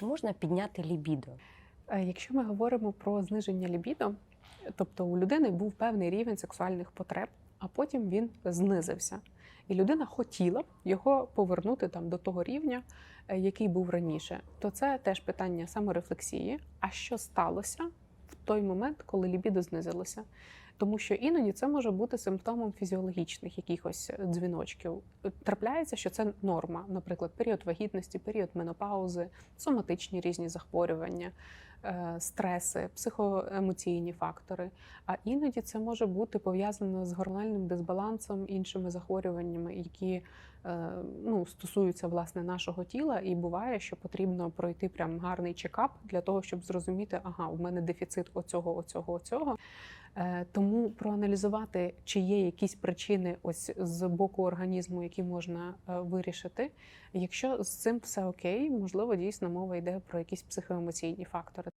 Чи можна підняти лібідо? Е, Якщо ми говоримо про зниження лібідо, тобто у людини був певний рівень сексуальних потреб, а потім він знизився. І людина хотіла його повернути там до того рівня, е, який був раніше, то це теж питання саморефлексії. А що сталося в той момент, коли лібідо знизилося? Тому що іноді це може бути симптомом фізіологічних якихось дзвіночків. Трапляється, що це норма, наприклад, період вагітності, період менопаузи, соматичні різні захворювання, е, стреси, психоемоційні фактори. А іноді це може бути пов'язано з гормональним дисбалансом, іншими захворюваннями, які е, ну, стосуються власне нашого тіла. І буває, що потрібно пройти прям гарний чекап для того, щоб зрозуміти, ага, у мене дефіцит оцього, оцього, оцього. Е, Тому проаналізувати, чи є якісь причини ось з боку організму, які можна е, вирішити. Якщо з цим все окей, можливо, дійсно мова йде про якісь психоемоційні фактори.